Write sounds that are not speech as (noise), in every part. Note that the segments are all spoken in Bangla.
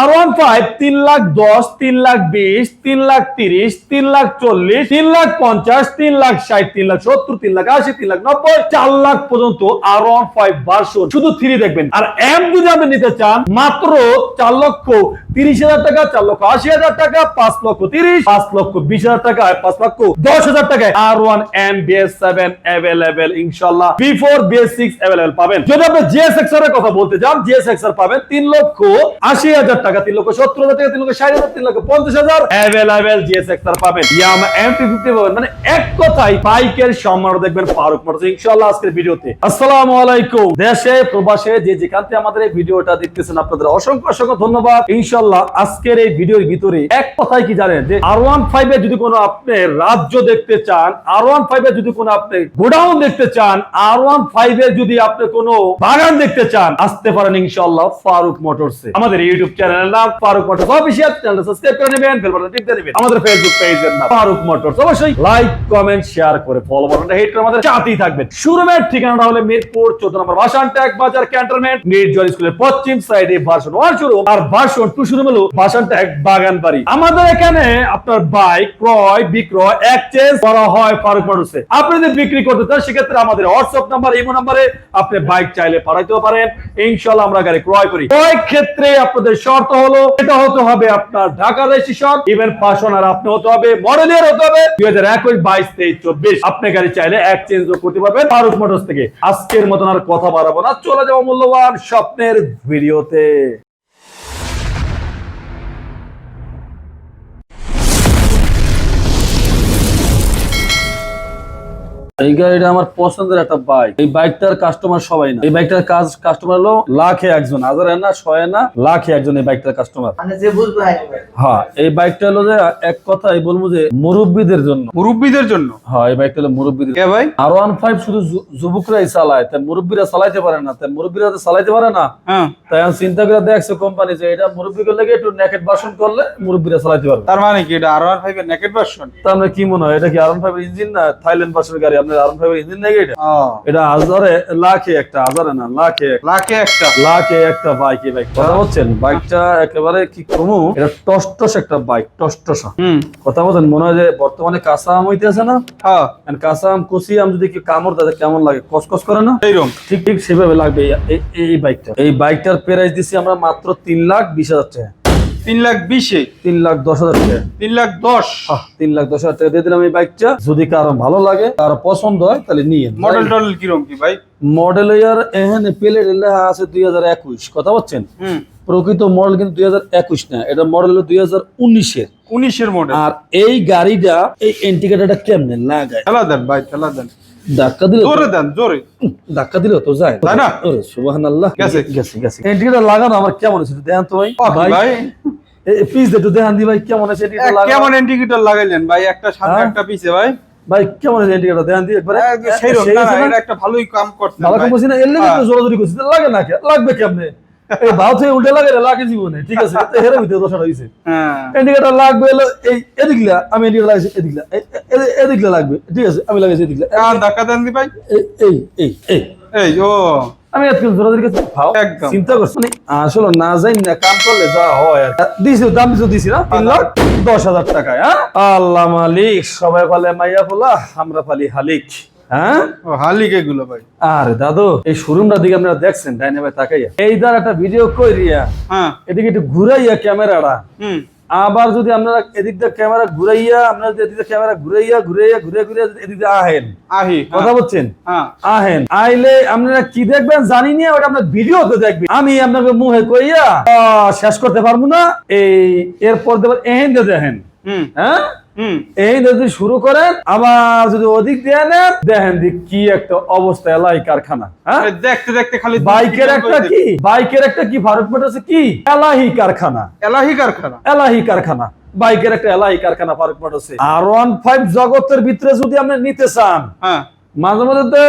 আর ওয়ান ফাইভ তিন লাখ দশ, তিন লাখ বিশ, তিন লাখ তিরিশ, তিন লাখ চল্লিশ, তিন লাখ পঞ্চাশ, তিন লাখ ষাট, তিন লাখ সত্তর, তিন লাখ আশি, তিন লাখ নব্বই, চার লাখ পর্যন্ত আর ওয়ান ফাইভ ভার্সন শুধু থ্রি দেখবেন। আর এম যদি আপনি নিতে চান, মাত্র চার লক্ষ তিরিশ হাজার টাকা, চার লক্ষ আশি হাজার টাকা, পাঁচ লক্ষ তিরিশ, পাঁচ লক্ষ বিশ হাজার টাকা পাঁচ লক্ষ দশ হাজার টাকায় R one M BS seven available ইনশাল্লাহ B four BS six available পাবেন। যদি আপনি জিএস এক্সের কথা বলতে চান জিএস এক্স পাবেন তিন লক্ষ আশি হাজার টাকা, তিন লক্ষ সত্তর হাজার টাকা, তিন লক্ষ ষাট হাজার, তিন লক্ষ পঞ্চাশ হাজার অ্যাভেলেবেল জিএস এক্স পাবেন। ইয়ামা এম টি ফিফটি পাবেন। মানে এক কথায় বাইকের সম্মান দেখবেন, ফারুক মোটরস ইনশাল্লাহ আজকের ভিডিওতে। আসসালামু আলাইকুম। দেশে, প্রবাসে যে যেখান থেকে আমাদের এই ভিডিওটা দেখতেছেন, আপনাদের অসংখ্য অসংখ্য ধন্যবাদ। ইনশাল্লাহ আজকের এই ভিডিওর ভিতরে এক কথায় কি জানেন যে আর ওয়ান ফাইভ যদি কোনো আপনি রাজ্য দেখতে চান আর ওয়ান ফাইভ যদি কোনো আপনি গোডাউন দেখতে চান আর ওয়ান ফাইভ যদি আপনি কোনো বাগান দেখতে চান, আসতে পারেন ইনশাল্লাহ ফারুক মোটরস আমাদের ইউটিউব চ্যানেলের নাম Faruk Motors official channel subscribe করে নেবেন, বেল বাটন টিপতে নেবেন। আমাদের ফেসবুক পেজের নাম ফারুক মোটরস। অবশ্যই লাইক কমেন্ট শেয়ার করে ফলো বাটনটা হিট করে আমাদের সাথেই থাকবেন। শোরুমের ঠিকানাটা হলো মিরপুর 14 নম্বর ভাষান ট্যাগ বাজার, ক্যান্টনমেন্ট নির্জন স্কুলের পশ্চিম সাইডে ভার্সন 1 শোরুম আর ভার্সন 2 শোরুম হলো ট্যাগ বাগান বাড়ি। আমাদের এখানে আপনার বাইক ক্রয়, বিক্রয় এক্সচেঞ্জ করা হয় ফারুক মোটরসে আপনি যদি বিক্রি করতে চান, সেক্ষেত্রে আমাদের হোয়াটসঅ্যাপ নাম্বার ইমো নাম্বারে আপনি বাইক চাইলে পাঠাইতেও পারেন। ইনশাআল্লাহ আমরা গাড়ি ক্রয় করি। ক্রয় ক্ষেত্রে আপনাদের শর্ত হলো, এটা হতে হবে আপনার ঢাকা ইভেন আপনি হতে হবে হতে হবে দুই হাজার একুশ, বাইশ, তেইশ, চব্বিশ। আপনি গাড়ি চাইলে এক্সচেঞ্জ করতে পারবেন ফারুক মোটরস থেকে। আজকের মতন আর কথা বাড়াবো না। চলে যাব মূল্যবান স্বপ্নের ভিডিওতে। এই গাড়িটা আমার পছন্দের একটা বাইক এই বাইকটার কাস্টমার সবাই না। এই বাইকটার কাজ কাস্টমার হলো লাখে একজন হাজারে না শয়ে না লাখে একজন এই বাইকটার কাস্টমার মানে যে বুঝবে আসবে। হ্যাঁ এই বাইকটা হলো যে এক কথাই বলব যে মুরব্বীদের জন্য। মুরব্বীদের জন্য? হ্যাঁ এই বাইকটা হলো মুরব্বীদের কে ভাই? আর ওয়ান ফাইভ শুধু যুবকরাই চালায় তাই মুরব্বীরা চালাইতে পারে না। তাই মুরব্বীরা তো চালাইতে পারে না। হ্যাঁ। তাই আমি চিন্তা করে দেখছে কোম্পানি যে এটা মুরব্বী করলে কি একটু নেকেট বাসন করলে মুরব্বীরা চালাইতে পারবে? তার মানে কি এটা আর ওয়ান ফাইভ এর নেকেট ভার্সন তা আপনার কি মনে হয়? এটা কি আর ওয়ান ফাইভ ইঞ্জিন না থাইল্যান্ড বাসের গাড়ি? আপনার আর ওয়ান ইঞ্জিন নাকি এটা এটা হাজারে লাখে একটা হাজারে না লাখে লাখে একটা। লাখে একটা বাইক এই বাইক কথা বলছেন? বাইকটা একেবারে কি কমু? এটা টসটস একটা বাইক টসটস। কথা বলছেন? মনে হয় যে বর্তমানে কাঁচা আম হইতেছে না? হ্যাঁ। And কাঁচা আম কচি আম যদি কি কামড় দেয় কেমন লাগে? কসকস করে না? এইরকম। ঠিক ঠিক সেভাবে লাগবে এই- বাইকটা এই বাইকটার প্রাইস দিছি আমরা মাত্র তিন লাখ বিশ হাজার টাকা। তিন লাখ বিশে। তিন লাখ দশ হাজার টাকা। তিন লাখ দশ। তিন লাখ দশ হাজার টাকা দিয়ে দিলাম এই বাইকটা যদি কারও ভালো লাগে কারও পছন্দ হয় তাহলে নিয়ে মডেল টডেল কীরকম কি ভাই? মডেল ইয়ার এখানে পেলে লেখা আছে দুই হাজার একুশ। কথা বলছেন? প্রকৃত মডেল কিন্তু দুই হাজার একুশ না এটা মডেল হলো দুই হাজার উনিশের। উনিশের মডেল আর এই গাড়িটা এই এন্টিকেটারটা কেমনে লাগায়? খেলা দেন ভাই খেলা দেন। ধাক্কা দিলে জোরে দেন জোরে। ধাক্কা দিলে তো যায়। তাই না? ওরে সুবহানাল্লাহ। গেছে। গেছে গেছে লাগানো আমার কেমন দেখান তো ভাই। ভাই প্লিজ একটু দেখান দি ভাই কেমন আছে লাগানো? কেমন ইন্ডিকেটর লাগাইলেন ভাই? একটা সাথে হ্যাঁ? একটা পিছে ভাই। ভাই কেমন আছে এন্টিকেটার দেখান দি একবারে। সেই রকম না? এটা একটা ভালোই কাম করছেন ভালো কাম করছি না এর লেগে হ্যাঁ। তো জোরাজোরি করছি। তো লাগে না কে? লাগবে কেমনে? এই ভাও থেকে উল্টে লাগে লাগে জীবনে। ঠিক আছে হেরে ভিতরে হ্যাঁ। লাগবে এই এদিকলা আমি ইন্ডিকেটর লাগাইছি এদিকলা এদিকলা লাগবে ঠিক আছে আমি লাগাইছি এদিকলা ধাক্কা দেন ভাই? এই এই এই এই। ও। আমি আজকে ভাও চিন্তা করছি মানে আসলে না যাই না কাম করলে যা হয় দিছি দাম দিছি দিছি না তিন লাখ দশ হাজার টাকায় হ্যাঁ? আল্লাহ মালিক। সবাই বলে মাইয়া পোলা আমরা পালি হালিক। হ্যাঁ? ভাই। আরে দাদু এই শোরুমটার দিকে আপনারা দেখছেন ডাইনে ভাই তাকাইয়া। এই দ্বার একটা ভিডিও কইরিয়া হ্যাঁ। এদিকে একটু ঘুরাইয়া ক্যামেরাটা। হুম। আবার যদি আপনারা এদিক দিয়ে ক্যামেরা ঘুরাইয়া আপনারা যদি এদিক দিয়ে ক্যামেরা ঘুরাইয়া ঘুরাইয়া ঘুরে ঘুরে এদিক দিয়ে আহেন। আহি কথা বলছেন? হ্যাঁ। আহেন। আইলে আপনারা কি দেখবেন জানি না ওটা আপনার ভিডিওতে দেখবেন। আমি আপনাকে মুহে কইয়া শেষ করতে পারব না। এই এরপর দেবেন এহেন দিয়ে দেখেন। হ্যাঁ? এই যদি শুরু করেন আবার যদি অধিক দিয়ে নেন দেখেন কি একটা অবস্থা এলাই কারখানা হ্যাঁ? দেখতে দেখতে খালি বাইকের একটা কি? বাইকের একটা কি? ভারত আছে কি? এলাহি কারখানা। এলাহি কারখানা। এলাহি কারখানা। বাইকের একটা এলাহি কারখানা Faruk Motors R one five জগতের ভিতরে যদি আপনি নিতে চান হ্যাঁ। মাঝে মাঝে তো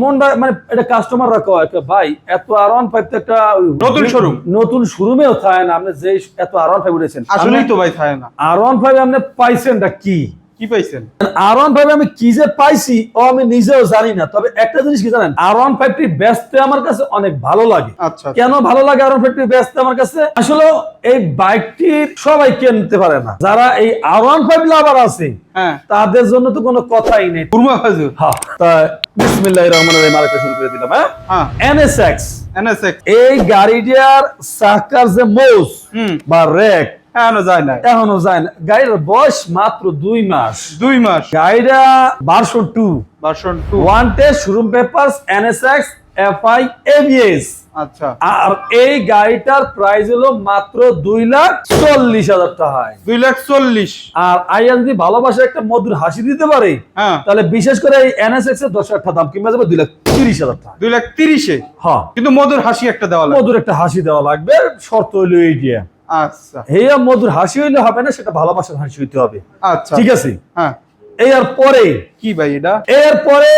মনটা মানে এটা কাস্টমাররা কয় ভাই এত আর ওয়ান ফাইভ তো একটা নতুন শোরুম নতুন শোরুমেও থাকে না আপনি যে এত আর ওয়ান ফাইভ উঠেছেন আসলেই তো ভাই থাকে না। আর ওয়ান ফাইভ আপনি পাইছেনটা কি? কি পাইছেন? আর ওয়ান ফাইভ আমি কি যে পাইছি ও আমি নিজেও জানি না। তবে একটা জিনিস কি জানেন? আর ওয়ান ফাইভটি ব্যস্ত আমার কাছে অনেক ভালো লাগে। আচ্ছা কেন ভালো লাগে আর ওয়ান ফাইভটি ব্যস্ত আমার কাছে? আসলে এই বাইকটি সবাই কিনতে পারে না। যারা এই আর ওয়ান ফাইভ লাভার আছে হ্যাঁ। তাদের জন্য তো কোনো কথাই নেই। কুরমা খাজুর। হ্যাঁ তা বিসমিল্লাহির রহমানির রহিম আরেকটা শুরু করে দিলাম হ্যাঁ? হ্যাঁ। এনএসএক্স এনএসএক্স এই গাড়িটার চাকার যে মোস হুম। বা রেক না যায় না এখনও যায় না। গাড়ির বয়স মাত্র দুই মাস। দুই মাস। গাড়িটা version two version two one test showroom papers NSX FI ABS আচ্ছা। আর এই গাড়িটার প্রাইস হলো মাত্র দুই লাখ চল্লিশ হাজার টাকায়। দুই লাখ চল্লিশ। আর যদি ভালোবাসা একটা মধুর হাসি দিতে পারে হ্যাঁ। তাহলে বিশেষ করে এই এনএসএক্স এর দশ হাজার দাম কিংবা যাবে দুই লাখ তিরিশ হাজার টাকা। দুই লাখ তিরিশে? হ্যাঁ। কিন্তু মধুর হাসি একটা দেওয়া লাগবে। মধুর একটা হাসি দেওয়া লাগবে শর্ত হইল এই দিয়ে আচ্ছা। হেয়া মধুর হাসি হইলে হবে না সেটা ভালোবাসার হাসি হইতে হবে। আচ্ছা। ঠিক আছে? হ্যাঁ। এই পরে কি ভাই এটা? এর পরে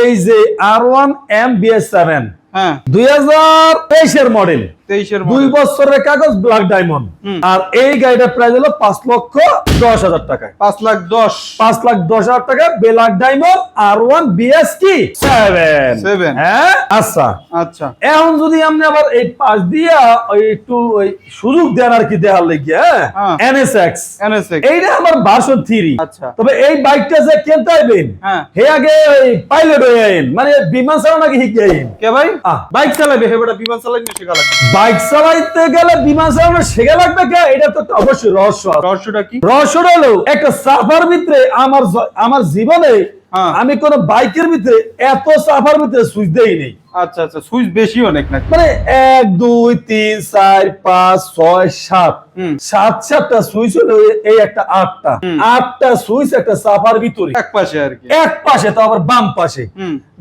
এই যে R one M BS seven হ্যাঁ। দুই হাজার তেইশের মডেল তেইশের দুই বছরের কাগজ ব্ল্যাক ডায়মন্ড আর এই গাড়িটার প্রাইস হলো পাঁচ লক্ষ দশ হাজার টাকায়। পাঁচ লাখ দশ। পাঁচ লাখ দশ হাজার টাকা black diamond R one BS কি সেভেন Seven। হ্যাঁ? আচ্ছা। আচ্ছা। এখন যদি আপনি আবার এই পাশ দিয়া ওই একটু ওই সুযোগ দেন আর কি দেখার লেগে হ্যাঁ। এনএসএক্স এনএসএক্স এইটা আমার ভার্সন থ্রি আচ্ছা। তবে এই বাইকটা যে কিনতে আইবেন হ্যাঁ। হে আগে পাইলট হয়ে আইন। মানে বিমান চালানো নাকি শিখে আইন? কে ভাই? বাইক চালাবে হেবেটা বিমান চালাই না শেখা লাগবে বাইক চালাইতে গেলে বিমান চালানো শেখা লাগবে কে এটা তো অবশ্যই রহস্য। রহস্যটা কি রহস্যটা হলো একটা সাফার ভিতরে আমার আমার জীবনে হ্যাঁ। আমি কোন বাইকের ভিতরে এত সাফার ভিতরে সুইচ দেই নেই আচ্ছা আচ্ছা সুইচ বেশি অনেক নাকি? মানে এক দুই তিন চার পাঁচ ছয় সাত। সাত সাতটা সুইচ হলো এই একটা আটটা। আটটা সুইচ একটা সাফার ভিতরে। এক পাশে আর কি। এক পাশে তো আবার বাম পাশে।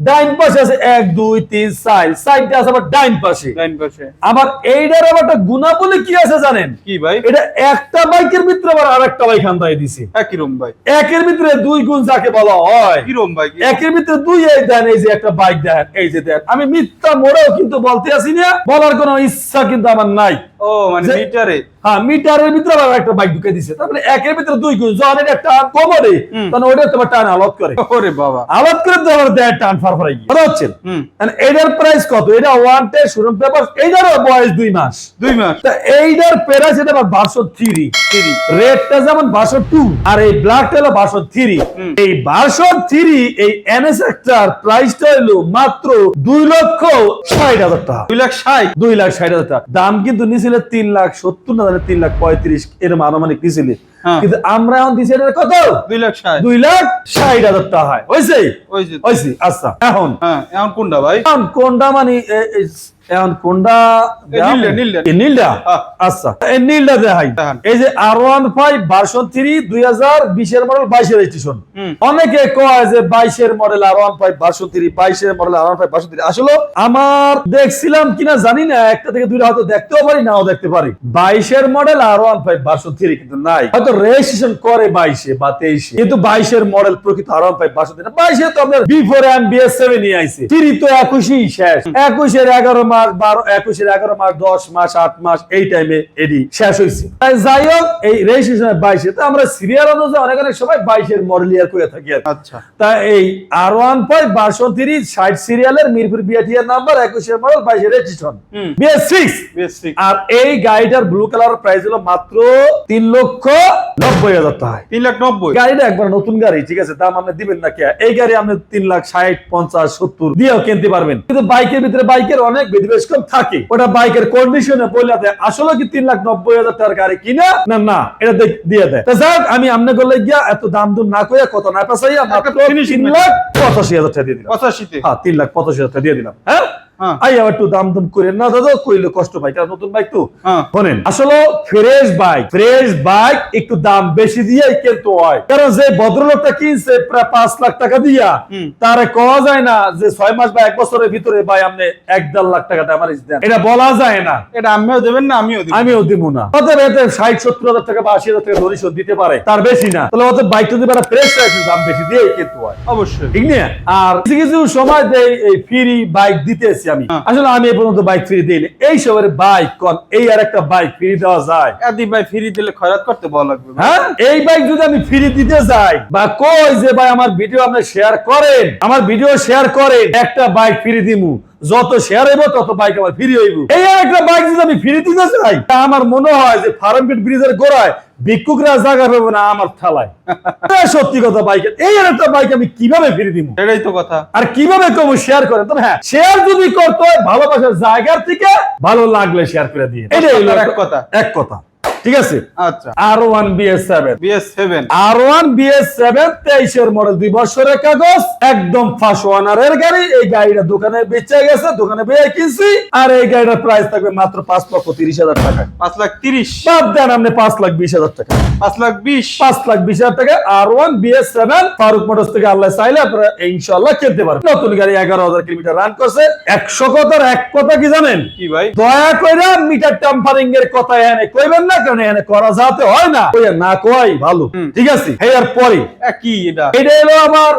ডাইন পাশে আছে এক দুই তিন চার। সাইডটা আছে আবার ডাইন পাশে। ডাইন পাশে। আবার এইটার আবার একটা গুণাবলী কি আছে জানেন? কি ভাই? এটা একটা বাইকের ভিতরে আবার আরেকটা বাইক দিছে। একই ভাই। একের ভিতরে দুই গুণ যাকে বলা হয়। কি রুম ভাই একের ভিতরে দুই এই দেন এই যে একটা বাইক দেন এই যে দেন। আমি মিথ্যা মোড়েও কিন্তু বলতে আসি না বলার কোনো ইচ্ছা কিন্তু আমার নাই। ও মানে মিটারে? হ্যাঁ মিটারের ভিতরে আবার একটা বাইক ঢুকে দিছে। তারপরে একের ভিতরে দুই গুণ। যখন এটা টান কমরে তখন ওইটা তোমার টান আলাদ করে। ওরে বাবা। আলাদ করে তো আবার দেয় টান কথা হচ্ছে? এটার প্রাইস কত? এটা ওয়ান টে শোরুম পেপার এইটারও বয়স দুই মাস। দুই মাস। তা এইটার প্রাইস এটা আবার বারশো থ্রি থ্রি যেমন বারশো টু আর এই ব্ল্যাকটা হলো বারশো থ্রি এই বারশো থ্রি এই এনএস একটার প্রাইসটা হলো মাত্র দুই লক্ষ ষাট হাজার টাকা। দুই লাখ ষাট। দুই লাখ ষাট হাজার টাকা। দাম কিন্তু নিছিল তিন লাখ সত্তর না তিন লাখ পঁয়ত্রিশ এরকম আনুমানিক হ্যাঁ। কিন্তু আমরা এখন দিছি এটা কত? দুই লাখ ষাট। দুই লাখ ষাট হাজার টাকা হয়। হয়েছে ওই আচ্ছা এখন। হ্যাঁ এখন কোনটা ভাই? এখন কোনটা মানে এখন কোনটা নীলটা, হ্যাঁ। আচ্ছা এই নীলটা দেখাই। এই যে R one five version three দুই হাজার বিশের মডেল বাইশের অনেকে কয় যে বাইশের model R one five version three বাইশের model R one five version three আসলে আমার দেখছিলাম কিনা জানি না একটা থেকে দুইটা হয়তো দেখতেও পারি নাও দেখতে পারি। বাইশের model R one five version three কিন্তু নাই। হয়তো রেজিস্ট্রেশন করে বাইশে বা তেইশে। কিন্তু বাইশের মডেল প্রকৃত R one five version three বাইশে তো আপনার before M B S seven আইছে। থ্রি তো একুশই শেষ। একুশের এগারো মাস বারো একুশের এগারো মাস দশ মাস আট মাস এই টাইমে এডি শেষ হয়েছে তাই যাই হোক এই রেজিস্ট্রেশন বাইশে তো আমরা সিরিয়াল অনুযায়ী অনেক অনেক সময় বাইশের মডেল ইয়ার করে থাকি আচ্ছা। তা এই আর ওয়ান ভার্সন থ্রি ষাট সিরিয়ালের মিরপুর বিআটিআর নাম্বার একুশের মডেল বাইশের রেজিস্ট্রেশন বিএস সিক্স আর এই গাড়িটার ব্লু কালার প্রাইস হলো মাত্র তিন লক্ষ নব্বই হাজার টাকা তিন লাখ নব্বই? গাড়িটা একবার নতুন গাড়ি ঠিক আছে? দাম আপনি দিবেন না কে? এই গাড়ি আপনি তিন লাখ ষাট পঞ্চাশ সত্তর দিয়েও কিনতে পারবেন। কিন্তু বাইকের ভিতরে বাইকের অনেক বিধিবেশ কম থাকে। ওটা বাইকের কন্ডিশনে বলে আসলে কি তিন লাখ নব্বই হাজার টাকার গাড়ি কিনা? না না এটা দিয়ে দেয়। তা যাক আমি আমনে করলে গিয়া এত দাম দুম না কইয়া কত না finishing তিন লাখ পঁচাশি হাজার টাকা দিয়ে দিলাম। পঁচাশিতে? হ্যাঁ তিন লাখ পঁচাশি হাজার টাকা দিয়ে দিলাম। হ্যাঁ? আই আবার একটু দাম দুম করে না দাদা কইলে কষ্ট পাই কারণ নতুন বাইক তো। হ্যাঁ। শোনেন আসলে ফ্রেশ বাইক ফ্রেশ বাইক একটু দাম বেশি দিয়ে কিন্তু হয়। কারণ যে ভদ্রলোকটা কিনছে প্রায় পাঁচ লাখ টাকা দিয়া তারে কওয়া যায় না যে ছয় মাস বা এক বছরের ভিতরে ভাই আপনি এক দেড় লাখ টাকা আমার দেন। এটা বলা যায় না। এটা আমিও দেবেন না আমিও আমিও দিব না। অতএব এতে ষাট সত্তর হাজার টাকা বা আশি হাজার টাকা ধরি শোধ দিতে পারে তার বেশি না। তাহলে অত বাইকটা যদি একটা ফ্রেশ একটু দাম বেশি দিয়ে কিন্তু হয়। অবশ্যই। ঠিক না আর কিছু কিছু সময় যে এই ফ্রি বাইক দিতেছে। আমি। হ্যাঁ। আসলে আমি এই পর্যন্ত বাইক ফ্রি দিই এই সবের বাইক কোন এই আর একটা বাইক ফ্রি দেওয়া যায়। আদি ভাই ফ্রি দিলে খয়রাত করতে বলা লাগবে হ্যাঁ? এই বাইক যদি আমি ফ্রি দিতে যাই বা কই যে ভাই আমার ভিডিও আপনি শেয়ার করেন আমার ভিডিও শেয়ার করেন একটা বাইক ফ্রি দিমু। যত শেয়ার হইব তত বাইক আমার ফ্রি হইব। এই আর একটা বাইক যদি আমি ফ্রি দিতে চাই তা আমার মনে হয় যে ফার্মগেট ব্রিজের গোড়ায় ভিক্ষুকরা জায়গা পাবে না আমার থালায়। (laughs) সত্যি কথা বাইক এই একটা বাইক আমি কীভাবে ফিরে দিব? এটাই তো কথা। আর কীভাবে কম শেয়ার করে তবে হ্যাঁ শেয়ার যদি করতে হয় ভালোবাসার জায়গার থেকে ভালো লাগলে শেয়ার করে দিয়ে এটাই এক কথা। এক কথা। ঠিক আছে? আচ্ছা। R one BS seven BS seven R one BS seven তেইশের মডেল দুই বছরের কাগজ একদম ফার্স্ট ওয়ানারের গাড়ি। এই গাড়িটা দোকানে বেচে গেছে দোকানে বেয়ে কিনছি। আর এই গাড়িটার প্রাইস থাকবে মাত্র পাঁচ লক্ষ তিরিশ হাজার টাকা। পাঁচ লাখ তিরিশ। বাদ দেন আপনি পাঁচ লাখ বিশ হাজার টাকা। পাঁচ লাখ বিশ। পাঁচ লাখ বিশ হাজার টাকা R one BS seven Faruk Motors থেকে আল্লাহ চাইলে আপনারা ইনশাল্লাহ কিনতে পারবেন। নতুন গাড়ি এগারো হাজার কিলোমিটার রান করছে। একশো কথার এক কথা কি জানেন? কি ভাই? দয়া করে মিটার টেম্পারিং এর কথা এখানে কইবেন না কারণ এখানে করা যাতে হয় না কইয়া না কয় ভালো। ঠিক আছে? এর পরে কি এটা? এটা হলো আমার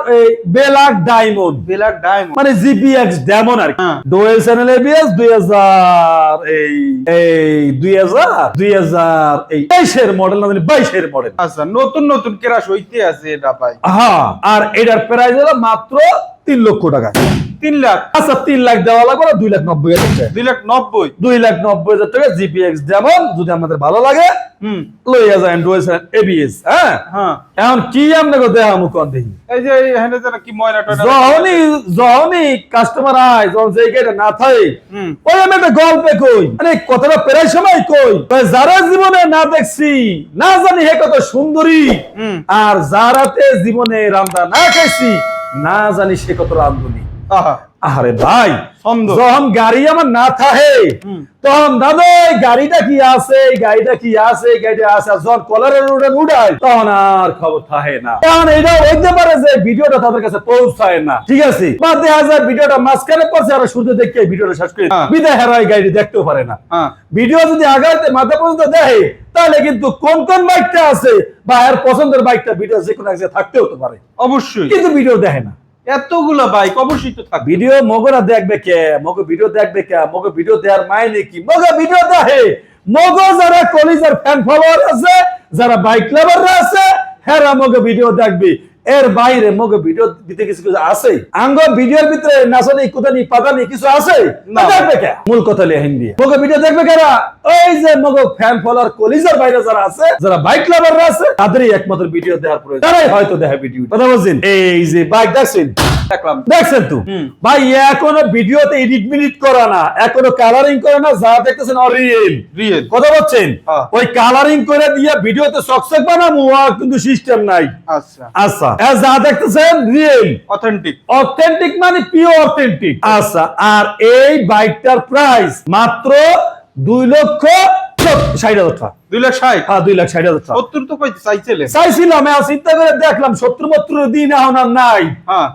বেলাক ডায়মন্ড। Black diamond. মানে জিপিএক্স ডেমন আর হ্যাঁ। ডোয়েল চ্যানেল এবিএস দুই হাজার এই এই দুই হাজার দুই হাজার এই বাইশের মডেল না জানি বাইশের মডেল। আচ্ছা নতুন নতুন কেরাস হইতে আছে এটা ভাই। হ্যাঁ আর এটার প্রাইস হলো মাত্র তিন লক্ষ টাকা। তিন লাখ। আচ্ছা তিন লাখ দেওয়া লাগবে না দুই লাখ নব্বই হাজার টাকা। দুই লাখ নব্বই। দুই লাখ নব্বই হাজার টাকা জিপিএক্স যেমন যদি আমাদের ভালো লাগে হুম। লইয়া যায় ডোয়েল এবিএস হ্যাঁ? হ্যাঁ। এখন কি আপনাকে দেহা মুখ দেখি এই যে এখানে যেন কি ময়না টয়না যখনই যখনই কাস্টমার আয় যখন যে গাড়িটা না থাকে হুম। ওই আমি একটা গল্পে কই মানে কথাটা প্রায় সময় কই কই, যারা জীবনে না দেখছি না জানি হে কত সুন্দরী আর যারাতে জীবনে রান্দা না খাইছি না জানি সে কত রান্ধুনি আহা। আরে ভাই। যখন গাড়ি আমার না থাকে তখন দাদা এই গাড়িটা কি আছে এই গাড়িটা কি আছে এই গাড়িটা আছে যখন কলারের উড়ান উড়ায় তখন আর খবর থাকে না। কারণ এটা হইতে পারে যে ভিডিওটা তাদের কাছে পৌঁছায় না। ঠিক আছে? বা দেখা যায় ভিডিওটা মাঝখানে পড়ছে আর সূর্য দেখে ভিডিওটা শেষ করে হ্যাঁ। বিদায় হারাই গাড়ি দেখতেও পারে না। হ্যাঁ। ভিডিও যদি আগাইতে মাথা পর্যন্ত দেখে তাহলে কিন্তু কোন কোন বাইকটা আছে বা এর পছন্দের বাইকটা ভিডিও যে কোনো এক জায়গায় থাকতেও তো পারে। অবশ্যই। কিন্তু ভিডিও দেখে না। এতগুলা বাইক অবশ্যই তো থাকবে। ভিডিও মগরা দেখবে কে? মগো ভিডিও দেখবে কে? মগো ভিডিও দেওয়ার মাইনে কি? মগো ভিডিও দেখে। মগো যারা কলিজার ফ্যান ফলোয়ার আছে, যারা বাইক লাভাররা আছে হ্যাঁ মোকে ভিডিও দেখবে। এর বাইরে মগে ভিডিও দিতে কিছু কিছু আছে? আঙ্গ ভিডিওর ভিতরে নাচনি কুদানি পাদানি কিছু আছে? না। দেখবে কে? মূল কথা লিয়ে হিন্দি। মগে ভিডিও দেখবে কারা? ওই যে মগে ফ্যান ফলোয়ার কলিজার বাইরে যারা আছে যারা বাইক লাভাররা আছে তাদেরই একমাত্র ভিডিও দেওয়ার প্রয়োজন। তারাই হয়তো দেখে ভিডিও কথা বলছেন? এই যে বাইক দেখছেন? দেখছেন তো। ভাই এখনও ভিডিওতে এডিট মিনিট করা না এখনও কালারিং করে না যা দেখতেছেন অরিয়েল রিয়েল কথা বলছেন? হ্যাঁ। ওই কালারিং করে দিয়ে ভিডিওতে সকসক বানাবো কিন্তু সিস্টেম নাই। আচ্ছা। আচ্ছা যা দেখতেছেন রিয়েল অথেন্টিক অথেন্টিক মানে পিওর অথেন্টিক আচ্ছা আর এই বাইকটার প্রাইস মাত্র দুই লক্ষ ষাট হাজার টাকা। দুই লাখ ষাট? হ্যাঁ দুই লাখ ষাট হাজার টাকা। সত্তর তো চাইছিলে চাইছিলাম আমি চিন্তা করে দেখলাম সত্তর মাত্র দিন এখন আর নাই।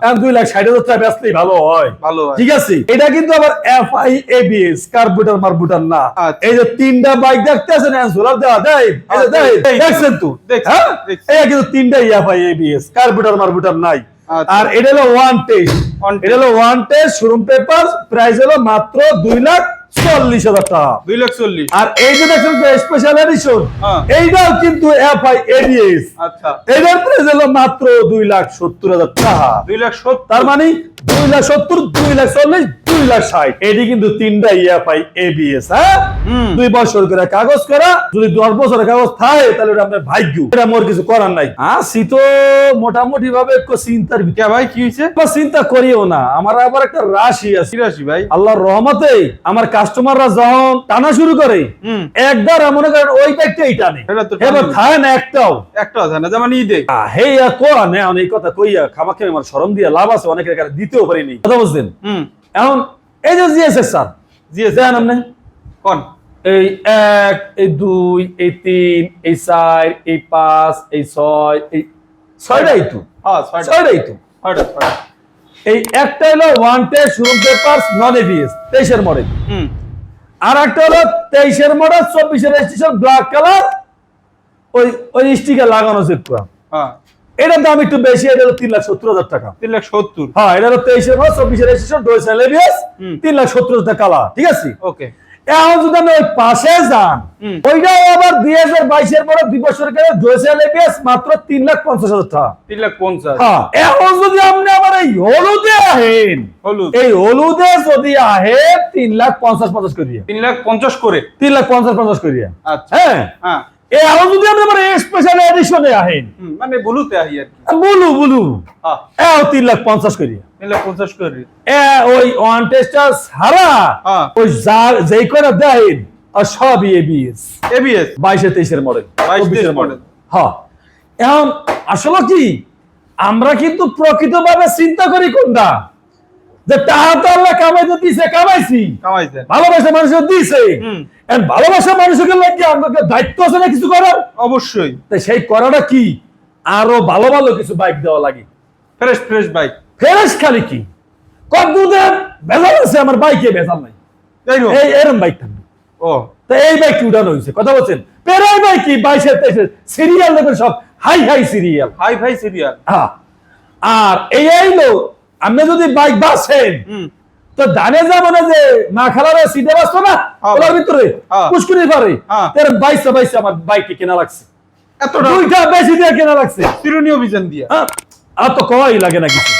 এখন দুই লাখ ষাট হাজার টাকা বেচলেই ভালো হয়। ভালো ঠিক আছে? এটা কিন্তু আবার এফ আই এবিএস কার্বুটার মার্বুটার না। আচ্ছা। এই যে তিনটা বাইক দেখতে আছেন সোলার দেওয়া দেয় দেখছেন তো? হ্যাঁ? দেখছি। কিন্তু তিনটাই এফ আই এবিএস কার্বুটার মার্বুটার নাই। আচ্ছা। আর এটা হলো ওয়ান টেস্ট এটা হলো one test showroom paper price হলো মাত্র দুই লাখ চল্লিশ হাজার টাকা। দুই লাখ চল্লিশ। আর এই যে দেখছেন স্পেশাল এডিশন। এইটাও কিন্তু এবিএস আচ্ছা। এটার প্রাইস হলো মাত্র দুই লাখ সত্তর হাজার টাকা। দুই লাখ সত্তর। তার মানে দুই লাখ সত্তর দুই লাখ চল্লিশ দুই লাখ ষাট। এটি কিন্তু তিনটা ইএফআই এবিএস হ্যাঁ? দুই বছর করে কাগজ করা যদি দশ বছরের কাগজ থাকে তাহলে ওটা আপনার ভাগ্য। এটা মোর কিছু করার নাই। আসি তো মোটামুটি ভাবে একটু চিন্তার ভিতরে। ভাই কি হয়েছে? চিন্তা করিও না আমার আবার একটা রাশি আছে। রাশি ভাই? আল্লাহর রহমতে আমার কাস্টমাররা যখন টানা শুরু করে একবার মনে করেন ওই ব্যাগটাই টানে এবার টানবে। না একটাও। একটা আছে না যেমন ঈদে। হে কোয়া নে এই কথা কইয়া খামাকে আমার শরম দিয়া লাভ আছে অনেকের কাছে দিতেও পারিনি। কথা বুঝছেন? এখন এই যে জিএসএস স্যার জিএস দেন আপনি কোন? এই এক এই দুই এই তিন এই চার এই পাঁচ এই ছয় এই ছয়টাই তো। হ্যাঁ ছয়টা। ছয়টাই তো। ছয়টা ছয়টা। এই একটা হলো one test room paper non ABS তেইশের মডেল আর একটা হলো তেইশের মডেল চব্বিশের রেজিস্ট্রেশন ব্ল্যাক কালার ওই ওই স্টিকার লাগানো করা হ্যাঁ। এটার দাম একটু বেশি এটা হলো তিন লাখ সত্তর হাজার টাকা। তিন লাখ সত্তর। হ্যাঁ এটা হলো তেইশের মডেল চব্বিশের রেজিস্ট্রেশন ডোয়েসেল এবিএস হুম। তিন লাখ সত্তর হাজার টাকা কালার ঠিক আছে? ওকে এখন যদি আপনি ওই পাশে যান। ওইটাও আবার দুই হাজার বাইশের পরে দুই বছর গেলে এবিএস মাত্র তিন লাখ পঞ্চাশ হাজার টাকা। তিন লাখ পঞ্চাশ। হ্যাঁ এখন যদি আপনি আবার এই হলুদে আহেন এই হলুদে যদি আহে তিন লাখ পঞ্চাশ পঞ্চাশ করিয়া। তিন লাখ পঞ্চাশ করে। তিন লাখ পঞ্চাশ পঞ্চাশ করিয়া। আচ্ছা। হ্যাঁ। এই যদি আপনি আবার স্পেশাল এডিশনে আহেন। মানে বলুতে আহি আর কি। বুলু বুলু। এও তিন লাখ লাখ করে। এ ওই ওয়ান টেস্টার ছাড়া। ওই যা যেই করে দেন আর সবই এবিএস এবিএস বাইশে তেইশের মডেল। 22 23 মডেল। হ্যাঁ এখন আসলে কি আমরা কিন্তু প্রকৃতভাবে চিন্তা করি কোনটা? যে টাকা তো আল্লাহ কামাইতে দিছে কামাইছি। কামাইছে। ভালোবাসা মানুষের দিছে। ভালোবাসা মানুষকে লাগে আমাকে দায়িত্ব আছে না কিছু করার? অবশ্যই। তাই সেই করাটা কি? আরও ভালো ভালো কিছু বাইক দেওয়া লাগে। ফ্রেশ ফ্রেশ বাইক ফেরেস খালি কি? কদ্দুদের ভেজাল আছে? আমার বাইকে ভেজাল নাই। এই এরম বাইক থাকবে। ও। তো এই বাইক উঠানো হয়েছে। কথা বলছেন? পেরাই বাইক কি বাইশে তেইশে সিরিয়াল দেখবেন সব। High high serial hi fi serial হ্যাঁ। আর এই আইলো আপনি যদি বাইক বাসেন হুম। তো ধানে যাব না যে মা খালারে সিটে বাসতো না? হ্যাঁ। ভিতরে? হ্যাঁ। পুষ্কুনি পারে হ্যাঁ। এরম বাইশে বাইশে আমার বাইকটি কেনা লাগছে। দুইটা বেশি দিয়ে কেনা লাগছে। চিরুনি অভিযান দিয়ে। হ্যাঁ, আর তো লাগে না কিছু।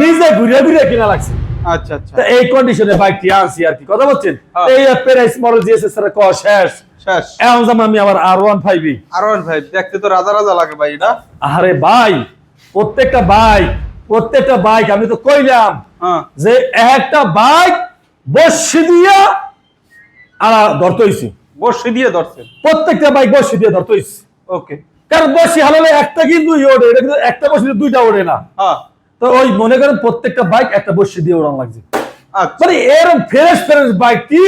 নিজে ঘুরে ঘুরে কেনা লাগছে। আচ্ছা আচ্ছা। এই কন্ডিশনে বাইকটি আনছি আর কি? কথা বলছেন? হ্যাঁ। এই প্যারাইস মডেল জিএসএস এর ক শেষ। শেষ। এখন আমি আবার R one five R one ভাই দেখতে তো রাজা রাজা লাগে ভাই এটা আরে ভাই প্রত্যেকটা বাইক প্রত্যেকটা বাইক আমি তো কইলাম হ্যাঁ। যে একটা বাইক বসে দিয়া আর ধরতে হইছি। বসে দিয়ে ধরছেন প্রত্যেকটা বাইক বসি দিয়ে ধরতে হইছি। ওকে কারণ বসে হালালে একটা কিন্তু ওঠে এটা কিন্তু একটা বসে দুইটা ওড়ে না। হ্যাঁ। তো ওই মনে করেন প্রত্যেকটা বাইক একটা বসে দিয়ে ওড়ান লাগছে। আচ্ছা। মানে এরকম ফ্রেশ ফ্রেশ বাইকটি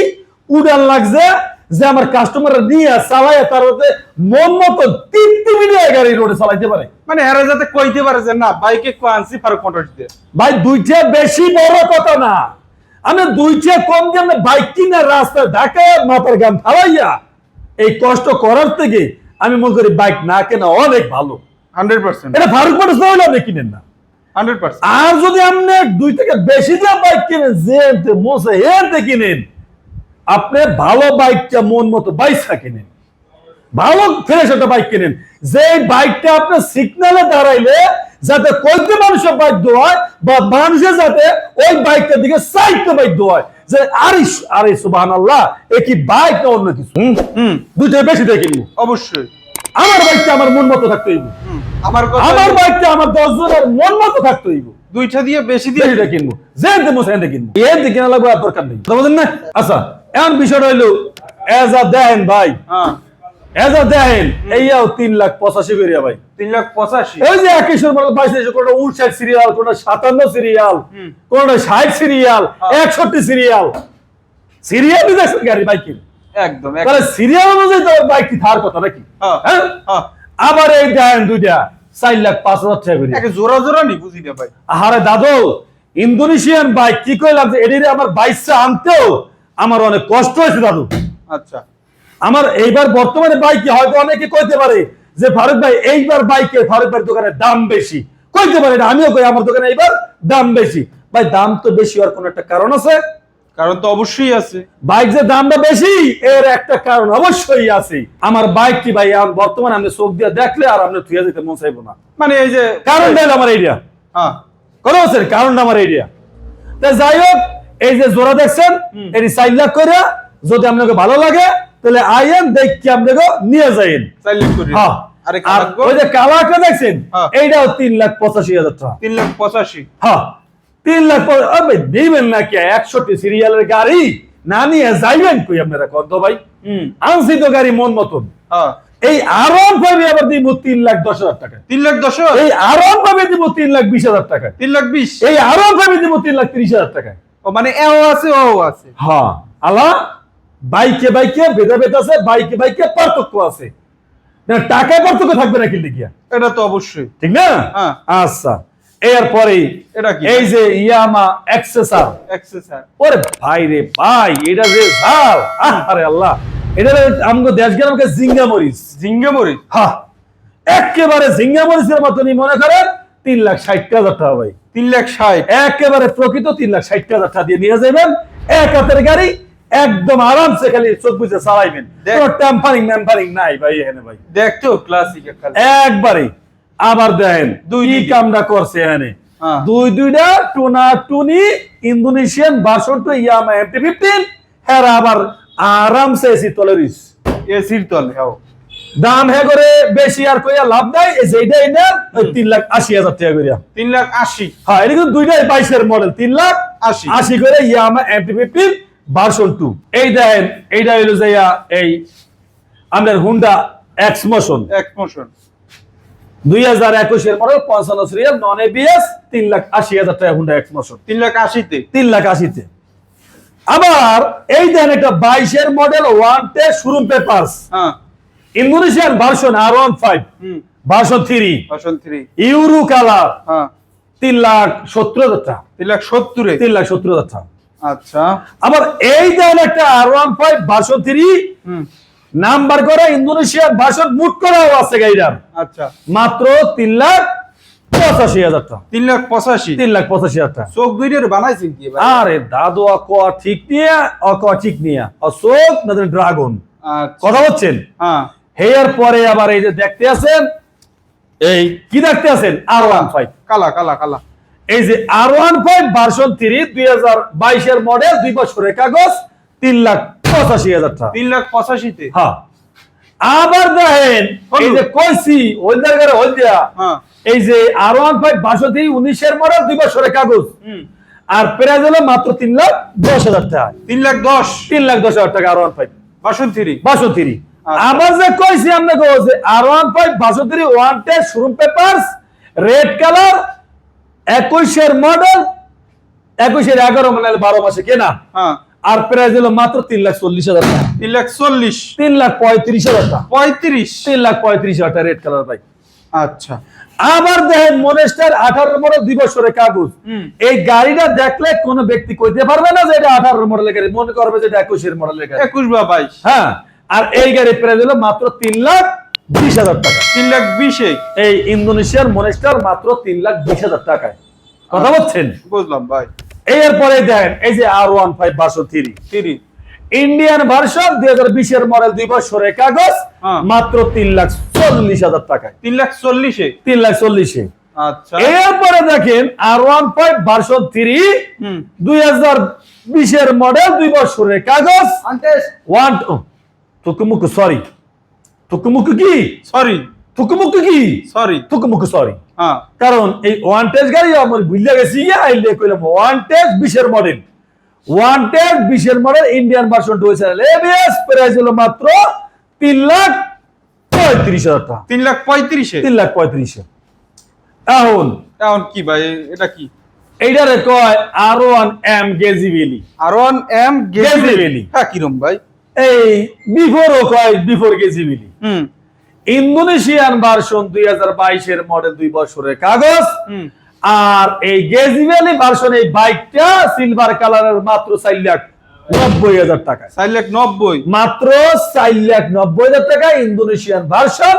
উড়ান লাগছে যে আমার কাস্টমার নিয়ে চালায় তার মধ্যে মন মতো তিন তিন মিনিট গাড়ি রোডে চালাইতে পারে। মানে হেরা যাতে কইতে পারে যে না বাইকে কো আনছি ফারুক মোটরস দিয়ে। ভাই দুইটা বেশি বড় কথা না। আমি দুইটা কম দিয়ে বাইক কিনা রাস্তায় ঢাকায় মাথার গান ফালাইয়া এই কষ্ট করার থেকে আমি মনে করি বাইক না কেনা অনেক ভালো। Hundred percent. এটা ফারুক মোটরস হলে আপনি কিনেন না। Hundred percent. আর যদি আপনি দুই থেকে বেশি দিয়ে বাইক কিনেন যে মোসে এনতে কিনেন আপনি ভালো বাইকটা মন মতো বাইসা কিনেন। ভালো ফ্রেশ একটা বাইক কিনেন। যে বাইকটা আপনার সিগনালে দাঁড়াইলে যাতে কইতে মানুষের বাইক হয় বা মানুষের যাতে ওই বাইকটার দিকে সাইডটা বাইক হয় যে আরে আরে সুবাহান আল্লাহ এ কি বাইক না অন্য কিছু? বেশি দিয়ে কিনবো। অবশ্যই। আমার বাইকটা আমার মন মতো থাকতে হইব। আমার আমার বাইকটা আমার দশ জনের মন মতো থাকতে হইব। দুইটা দিয়ে বেশি দিয়ে কিনবো। যেতে মো সেখানে কিনবো। এতে কিনা লাগবে আর দরকার নেই। বলেন না? আচ্ছা। এখন বিষয়টা হইল এজ আ দেন ভাই। হ্যাঁ। এজ আ দেন এইয়াও তিন লাখ পঁচাশি করিয়া ভাই। তিন লাখ পঁচাশি। এই যে একেশ্বর মডেল বাইশ কোনটা উনষাট সিরিয়াল কোনটা সাতান্ন সিরিয়াল কোনটা ষাট সিরিয়াল হ্যাঁ। একষট্টি সিরিয়াল দেখছেন গাড়ি একদম তাহলে সিরিয়াল অনুযায়ী তো বাইকটি থার কথা নাকি? হ্যাঁ। আবার এই দেন দুইটা চার লাখ পাঁচ হাজার টাকা একে জোড়া জোড়া নি বুঝি না ভাই। আরে দাদু ইন্দোনেশিয়ান বাইক কি কইলাম যে এডিরে আমার বাইকটা আনতেও আমার অনেক কষ্ট হয়েছে দাদু। আচ্ছা। আমার এইবার বর্তমানে বাইকে হয়তো অনেকে কইতে পারে যে ফারুক ভাই এইবার বাইকে ফারুক ভাইয়ের দোকানে দাম বেশি। কইতে পারে না আমিও কই আমার দোকানে এইবার দাম বেশি। ভাই দাম তো বেশি হওয়ার কোনো একটা কারণ আছে? কারণ তো অবশ্যই আছে। বাইক যে দামটা বেশি এর একটা কারণ অবশ্যই আছে। আমার বাইক কি ভাই আম- বর্তমানে আপনি চোখ দিয়ে দেখলে আর আপনি থুয়ে যেতে মন চাইব না। মানে এই যে কারণ দিল আমার এরিয়া হ্যাঁ। বলছেন কারণটা আমার এরিয়া যাই হোক এই যে জোড়া দেখছেন। এটি চার লাখ করে যদি আপনাকে ভালো লাগে তাহলে আইয়েন দেখি আপনাকে নিয়ে যাইন। হ্যাঁ। আর ওই যে কালারটা দেখছেন হ্যাঁ। এইটাও তিন লাখ পঁচাশি হাজার টাকা। তিন লাখ পঁচাশি। হ্যাঁ। তিন লাখ দিবেন না কি? সিরিয়ালের গাড়ি না নিয়ে যাইবেন কই আপনারা? কত ভাই? আনছি তো গাড়ি মন মতন। হ্যাঁ। এই আরন পাবে আবার দিব তিন লাখ দশ হাজার টাকা তিন লাখ দশ এই আরন পাবে দিব তিন লাখ বিশ হাজার টাকা তিন লাখ বিশ? এই আরন পাবে দিব তিন লাখ তিরিশ হাজার টাকা ও মানে এও আছে ও আছে। হ্যাঁ আলা বাইকে বাইকে ভেদা ভেদ আছে বাইকে বাইকে পার্থক্য আছে। না টাকায় পার্থক্য থাকবে না কিন্তু গিয়া এটা তো অবশ্যই। ঠিক না? হ্যাঁ। আচ্ছা এরপরে এটা কি? এই যে ইয়ামা এক্সেসার এক্সেসার ওরে ভাই রে ভাই এটা যে ঝাল। আরে আল্লাহ। এটা আমগো দেশ গেলামকে জিঙ্গা মরিচ। ঝিঙ্গে মরিচ? হ্যাঁ একেবারে ঝিঙ্গা মরিচের মতনই মনে করেন? তিন লাখ ষাট হাজার টাকা ভাই। তিন লাখ ষাট। একেবারে প্রকৃত তিন লাখ ষাট হাজার টাকা দিয়ে নিয়ে যাবেন। এক হাতের গাড়ি একদম আরামসে খালি চোখ বুঝে চালাইবেন। কোনো টেম্পারিং ম্যাম্পারিং নাই ভাই এখানে ভাই। দেখতেও ক্লাসিক একবারে। আবার দেখেন দুই। কামটা করছে এখানে। হ্যাঁ। দুই দুইটা টুনা টুনি Indonesian version two Yamaha MT fifteen হ্যাঁ আবার আরামসে এসি তলেরিস এসির তলে হ্যাঁ। দাম হ্যাঁ করে বেশি আর কইয়া লাভ নাই এই যে এইটাই নেন ওই তিন লাখ আশি হাজার টাকা করিয়া তিন লাখ আশি। হ্যাঁ এটা কিন্তু দুইটাই বাইশের মডেল তিন লাখ আশি। আশি করে Yamaha MT fifteen version two এই দেখেন এইটা হইল যাইয়া এই আমাদের Honda X motion X motion দুই হাজার একুশের মডেল পঞ্চান্ন সিরিয়াল নন এবিএস তিন লাখ আশি হাজার টাকা হুন্ডা এক্স মোশন তিন লাখ আশিতে। তিন লাখ আশিতে। আবার এই দেখেন একটা বাইশের মডেল ওয়ান টে শোরুম পেপার্স হ্যাঁ। Indonesian version R one five version three version three euro colour তিন লাখ সত্তর হাজার টাকা। তিন লাখ সত্তরে। তিন লাখ সত্তর হাজার টাকা। আচ্ছা। আবার এই দেখেন একটা R one five version three number করা ইন্দোনেশিয়ান ভার্সন মুট করাও আছে গাইডার। আচ্ছা। মাত্র তিন লাখ পঁচাশি হাজার টাকা। তিন লাখ পঁচাশি। তিন লাখ পঁচাশি হাজার টাকা। চোখ দুইটার বানাইছেন কি? আরে দাদু অকোয়া ঠিক নিয়ে অকোয়া ঠিক নিয়ে। অশোক না ড্রাগন। আচ্ছা। কথা বলছেন? হ্যাঁ। হেয়ার পরে আবার এই যে দেখতে আছেন এই কি দেখতে আছেন? আর ওয়ান ফাইভ কালা কালা কালা। এই যে R one five version three দুই হাজার বাইশের মডেল দুই বছরের কাগজ তিন লাখ পঁচাশি হাজার টাকা। তিন লাখ পঁচাশিতে? হ্যাঁ। আবার দেখেন এই যে কইছি হলদার গাড়ি হলদিয়া হ্যাঁ। এই যে R one five version three উনিশের মডেল দুই বছরের কাগজ। আর প্রাইস হলো মাত্র তিন লাখ দশ হাজার টাকা। তিন লাখ দশ। তিন লাখ দশ হাজার টাকা R one five version three বাষট্টি আচ্ছা। আবার যে কইছি আপনাকে যে আর ওয়ান ফাইভ বাষট্টি one ten showroom papers red colour একুশের মডেল একুশের এগারো মানে বারো মাসে কেনা। হ্যাঁ। আর প্রাইস হলো মাত্র তিন লাখ চল্লিশ হাজার টাকা। তিন লাখ চল্লিশ। তিন লাখ পঁয়ত্রিশ হাজার টাকা। পঁয়ত্রিশ। তিন লাখ পঁয়ত্রিশ হাজার টাকা রেড কালার ভাই। আচ্ছা। আবার দেখেন মনেস্টার আঠারো মডেল দুই বছরের কাগজ। এই গাড়িটা দেখলে কোনো ব্যক্তি কইতে পারবে না যে এটা আঠারো মডেলের গাড়ি। মনে করবে যে এটা একুশের মডেলের গাড়ি। একুশ বা বাইশ। হ্যাঁ। আর এই গাড়ির প্রাইস হলো মাত্র তিন লাখ বিশ হাজার টাকা। তিন লাখ বিশে এই? ইন্দোনেশিয়ার মনেস্টার মাত্র তিন লাখ বিশ হাজার টাকায়। কথা বলছেন? বুঝলাম ভাই। এরপরে দেখেন এই যে আর ওয়ান ফাইভ বারোশো থ্রি থ্রি ইন্ডিয়ান ভার্সন দুই হাজার বিশের মডেল দুই বছরের কাগজ হ্যাঁ। মাত্র তিন লাখ চল্লিশ হাজার টাকায়। তিন লাখ চল্লিশে তিন লাখ চল্লিশে। আচ্ছা। এরপরে দেখেন R one five version three হুম। দুই হাজার বিশের মডেল দুই বছরের কাগজ ওয়ান তুকুমুকু সরি তুকুমুকু কি সরি তুকুমুকু কি সরি তুকুমুকু সরি কারণ এই ওয়ান টেস্ট গাড়ি আমার বুঝলে গেছি আইলে কইলাম ওয়ান টেস্ট বিশের মডেল ওয়ান টেস্ট বিশের model Indian version two ABS price হলো মাত্র তিন লাখ পঁয়ত্রিশ হাজার টাকা। তিন লাখ পঁয়ত্রিশে? তিন লাখ পঁয়ত্রিশে। এখন এখন কি ভাই এটা কি? এইটারে কয় আর ওয়ান এম গেজিবিলি আর ওয়ান এম গেজিবিলি। হ্যাঁ কিরম ভাই? এই কয় বিফোর গেজিবিলি হুম। ইন্দোনেশিয়ান ভার্সন দুই হাজার বাইশের মডেল দুই বছরের কাগজ। আর এই গেজিভ্যালি ভার্সন এই বাইকটা সিলভার কালারের মাত্র চার লাখ নব্বই হাজার টাকা চার লাখ নব্বই। মাত্র চার লাখ নব্বই হাজার টাকা ইন্দোনেশিয়ান ভার্সন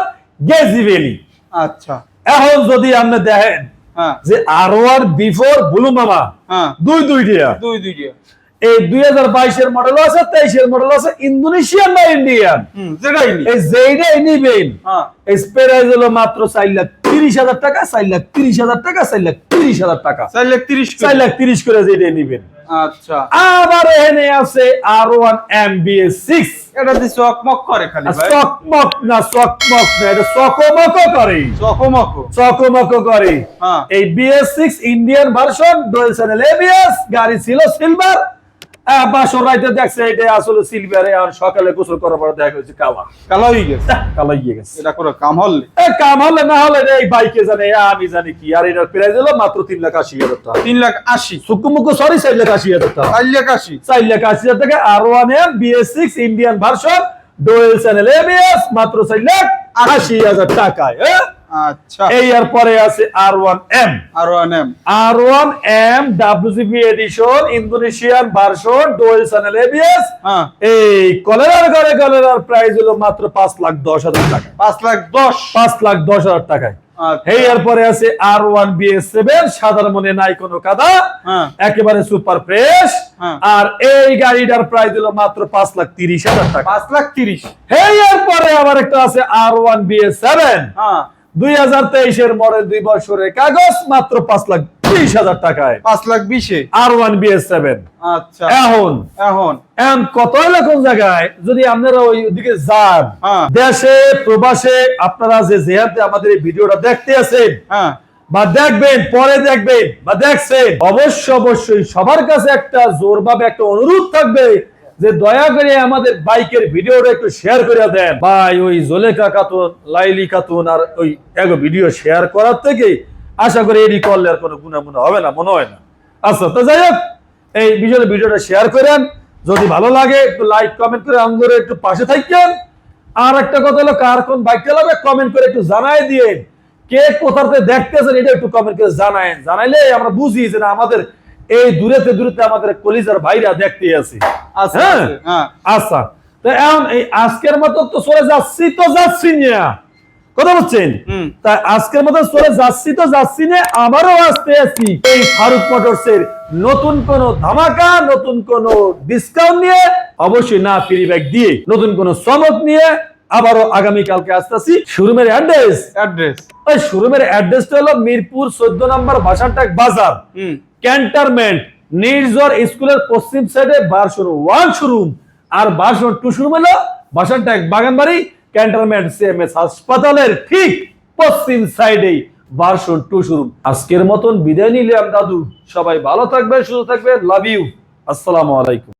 গেজিভ্যালি আচ্ছা। এখন যদি আপনি দেখেন হ্যাঁ। যে আরও আর বিফোর ব্লু মামা হ্যাঁ। দুই দুইটা। দুই দুইটা। এই দুই হাজার বাইশের মডেল আছে তেইশের মডেল আছে ইন্দোনেশিয়ান না ইন্ডিয়ান? এই যেইটাই নিবেন হ্যাঁ। এই হলো মাত্র চার লাখ তিরিশ হাজার টাকা চার লাখ তিরিশ হাজার টাকা চার লাখ তিরিশ হাজার টাকা। চার লাখ তিরিশ চার লাখ তিরিশ করে নিবেন। আচ্ছা। আবার এখানে আছে R one M B S six. এটা দিয়ে চকমক করে খালি চকমক না চকমক না এটা চকমক করে। চকমক চকমক করে। এই BS six Indian version dual channel ABS গাড়ি ছিল সিলভার বাসর রাইতে দেখছে এটা আসলে সিলভারে আর সকালে গোসল করার পর দেখা হয়েছে কালা। কালো হয়ে গেছে। কালা গিয়ে গেছে। এটা করে কাম হলে? এ, কাম হলে না হলে এই বাইকে জানে আমি জানি কি। আর এটার প্রাইস হলো মাত্র তিন লাখ আশি হাজার টাকা। তিন লাখ আশি। সুকুমুকু সরি চার লাখ আশি হাজার টাকা। চার লাখ আশি। চার লাখ আশি হাজার টাকা R one M BS six Indian version dual channel ABS মাত্র চার লাখ আশি হাজার টাকায় হ্যাঁ? আচ্ছা। এই এর পরে আছে R one M R one M R one M WGP edition Indonesian version dual channel ABS এই কলেরার ঘরে কলেরার প্রাইস হলো মাত্র পাঁচ লাখ দশ হাজার টাকা। পাঁচ লাখ দশ। পাঁচ লাখ দশ হাজার টাকায়। এই এরপরে আছে আর ওয়ান বিএস সেভেন সাধারণ মনে নাই কোনো কাদা। হ্যাঁ। একেবারে সুপার ফ্রেশ হ্যাঁ। আর এই গাড়িটার প্রাইস হলো মাত্র পাঁচ লাখ তিরিশ হাজার টাকা। পাঁচ লাখ তিরিশ। এই এরপরে আবার একটা আছে আর ওয়ান বিএস সেভেন হ্যাঁ। দুই হাজার তেইশের দুই বছরের কাগজ মাত্র পাঁচ লাখ হাজার টাকায়। পাঁচ লাখ বিশে? R one BS seven. আচ্ছা। এখন? এখন? এখন কত এরকম জায়গায়? যদি আপনারা ওই দিকে যান হ্যাঁ। দেশে প্রবাসে আপনারা যে যেহাতে আমাদের এই ভিডিওটা দেখতে আছেন হ্যাঁ। বা দেখবেন পরে দেখবেন বা দেখছেন অবশ্য অবশ্যই সবার কাছে একটা জোরভাবে একটা অনুরোধ থাকবে যে দয়া করে আমাদের বাইকের ভিডিওটা একটু শেয়ার করে দেন। ভাই, ওই জলেখা খাতুন লাইলি খাতুন আর ওই এক ভিডিও শেয়ার করার থেকে আশা করি এডি করলে আর কোনো গুণামুনা হবে না, মনে হয় না। আচ্ছা তো যাই হোক, এই বিষয়ে ভিডিওটা শেয়ার করেন। যদি ভালো লাগে, একটু লাইক কমেন্ট করে আঙ্গুরে একটু পাশে থাকেন। আর একটা কথা হলো, কার কোন বাইকটা লাগবে কমেন্ট করে একটু জানাই দিয়ে কে কোথাতে দেখতেছেন, এটা একটু কমেন্ট করে জানায় জানাইলে আমরা বুঝি যে না, আমাদের এই দূরেতে দূরেতে আমাদের কলিজার ভাইরা দেখতে আছি। আচ্ছা হ্যাঁ? হ্যাঁ। আচ্ছা। তো এখন এই আজকের মতো তো চলে যাচ্ছি তো যাচ্ছি না। কথা বলছেন। তাই আজকের মতো চলে যাচ্ছি তো যাচ্ছি না আবারও আসতে আছি এই ফারুক মোটরস এর নতুন কোন ধামাকা নতুন কোন ডিসকাউন্ট নিয়ে। অবশ্যই না ফ্রি ব্যাগ দিয়ে নতুন কোন চমক নিয়ে আবারও আগামী কালকে আসতেছি শোরুমের অ্যাড্রেস অ্যাড্রেস ওই শোরুমের অ্যাড্রেসটা হলো মিরপুর চোদ্দ নম্বর বাসানটাক বাজার। ক্যান্টারমেন্ট নির্জর স্কুলের পশ্চিম সাইডে বারশোর ওয়ান শোরুম। আর বারশোর টু শোরুম হলো বাসানটাক বাগানবাড়ি ক্যান্টারমেন্ট সিএমএস হাসপাতালের ঠিক পশ্চিম সাইডেই বারশোর টু শোরুম। আজকের মতন বিদায় নিলাম, দাদু। সবাই ভালো থাকবে সুস্থ থাকবে লাভ ইউ আসসালামু আলাইকুম।